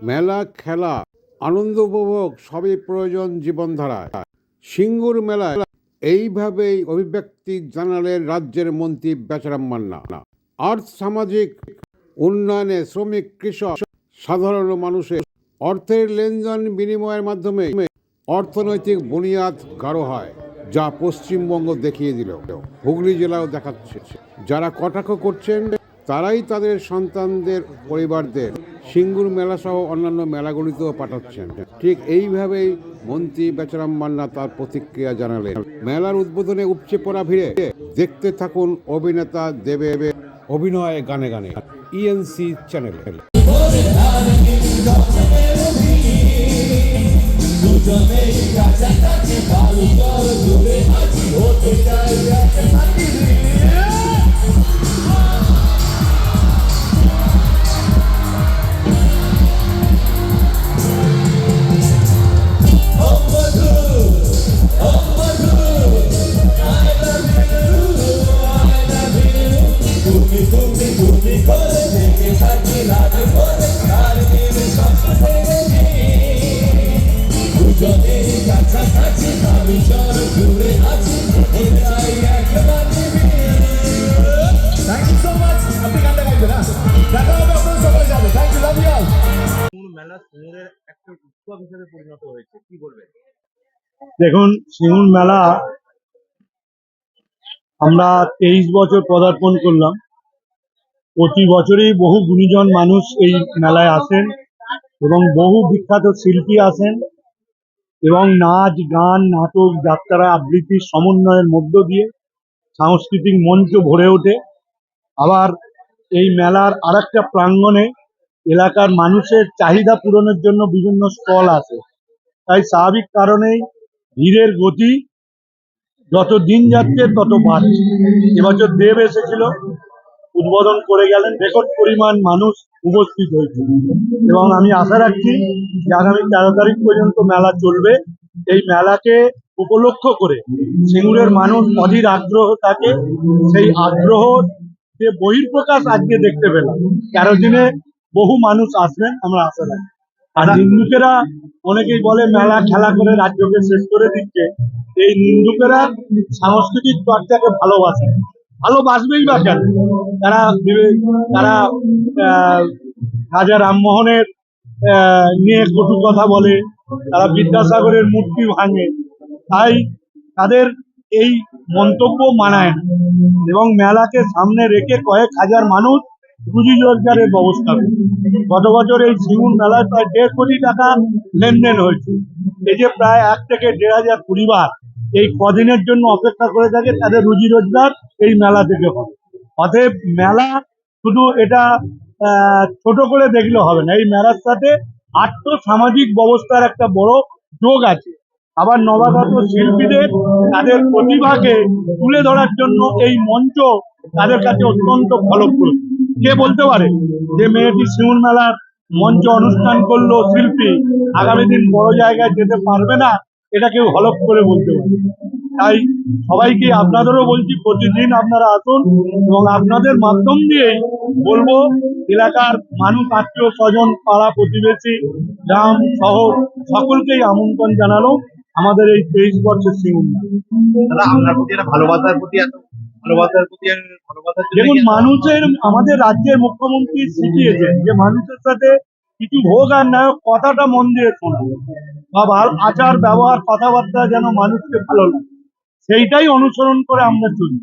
মেলা, খেলা, আনন্দ উপভোগ সবই প্রয়োজন জীবনধারায়। সিঙ্গুর মেলায় এইভাবেই অভিব্যক্তি জানালেন রাজ্যের মন্ত্রী বেচারাম মান্না। আর্থ সামাজিক উন্নয়নে শ্রমিক, কৃষক, সাধারণ মানুষের অর্থের লেনদেন বিনিময়ের মাধ্যমে অর্থনৈতিক বুনিয়াদ গাঢ় হয়, যা পশ্চিমবঙ্গ দেখিয়ে দিল। হুগলি জেলাও দেখাচ্ছে। যারা কটাক্ষ করছেন তারাই তাদের সন্তানদের, পরিবারদের সিঙ্গুর মেলা সহ অন্যান্য মেলাগুলিতেও পাঠাচ্ছেন। ঠিক এইভাবেই মন্ত্রী বেচারাম মান্না তার প্রতিক্রিয়া জানালেন। মেলার উদ্বোধনে উপচে পড়া ভিড়ে দেখতে থাকুন অভিনেতা দেবে অভিনয় গানে গানে। ইএনসি চ্যানেলে না দেখা দেখুন, সিঙ্গুর মেলা আমরা তেইশ বছর পদার্পণ করলাম। প্রতি বছরই বহু গুণীজন মানুষ এই মেলায় আসেন এবং বহু বিখ্যাত শিল্পী আসেন। এবং নাচ, গান, নাটক, যাত্রা আবৃত্তির সমন্বয়ের মধ্য দিয়ে সাংস্কৃতিক মঞ্চ ভরে ওঠে। আবার এই মেলার আরেকটা প্রাঙ্গণে এলাকার মানুষের চাহিদা পূরণের জন্য বিভিন্ন স্টল আছে। তাই স্বাভাবিক কারণেই ভিড়ের গতি যত দিন যাচ্ছে তত বাড়ছে। এবছর দেব এসেছিল, উদ্বোধন করে গেলেন। রেকর্ড পরিমাণ মানুষ উপস্থিত হয়েছে। এবং আমি আশা রাখছি যে আগামী তেরো তারিখ পর্যন্ত মেলা চলবে। এই মেলাকে উপলক্ষ করে সিঙ্গুরের মানুষ অধীর আগ্রহ থাকে। সেই আগ্রহ যে বহির্প্রকাশ আজকে দেখতে পেলাম। তেরো দিনে বহু মানুষ আসবেন, আমরা আশা রাখি আর নিন্দুকেরা, অনেকেই বলে মেলা খেলা করে রাজ্যকে শেষ করে দিচ্ছে। এই নিন্দুকেরা সাংস্কৃতিক চর্চাকে ভালোবাসে। ভালোবাসবেই বা কেন? তারা তারা রাজা রামমোহনের নিয়ে কটু কথা বলে, তারা বিদ্যাসাগরের মূর্তি ভাঙে। তাই তাদের এই মন্তব্য মানায় না এবং মেলাকে সামনে রেখে কয়েক হাজার মানুষ রুজি রোজগারের ব্যবস্থা করে। গত বছর এই সিঙ্গুর মেলায় প্রায় দেড় কোটি টাকা লেনদেন হয়েছে। এই যে প্রায় এক থেকে দেড় হাজার পরিবার এই কদিনের জন্য অপেক্ষা করে থাকে, তাদের রুজি রোজগার এই মেলা থেকে হবে। অতএব মেলা শুধু এটা ছোট করে দেখলে হবে না, এই মেলার সাথে আর্থ সামাজিক ব্যবস্থার একটা বড় যোগ আছে। আবার নবাগত শিল্পীদের তাদের প্রতিভাকে তুলে ধরার জন্য এই মঞ্চ তাদের কাছে অত্যন্ত ফলপ্রদ কে বলতে পারে যে মেয়েটি শিমুল মেলার মঞ্চ অনুষ্ঠান করল শিল্পী, আগামী দিন বড় জায়গায় যেতে পারবে না? এটা কেউ হলপ করে বলতে পারে। তাই সবাইকে আপনাদেরও বলছি প্রতিদিন আপনারা আসুন এবং আপনাদের মাধ্যম দিয়ে বলব এলাকার মানুষ আত্মীয় স্বজন পাড়া প্রতিবেশী গ্রাম শহর সকলকেই আমন্ত্রণ জানালো আমাদের এই তেইশ বছর সিঙ্গুর দাদা আপনার প্রতি ভালোবাসার প্রতি এত ভালোবাসার প্রতি ভালোবাসার দেখুন মানুষের আমাদের রাজ্যের মুখ্যমন্ত্রী শিখিয়েছেন যে মানুষের সাথে কিছু হোক আর না, কথাটা মন দিয়ে শোনা বা ভালো, আচার, ব্যবহার, কথাবার্তা যেন মানুষকে ভালো লাগে। সেইটাই অনুসরণ করে আমরা চলি।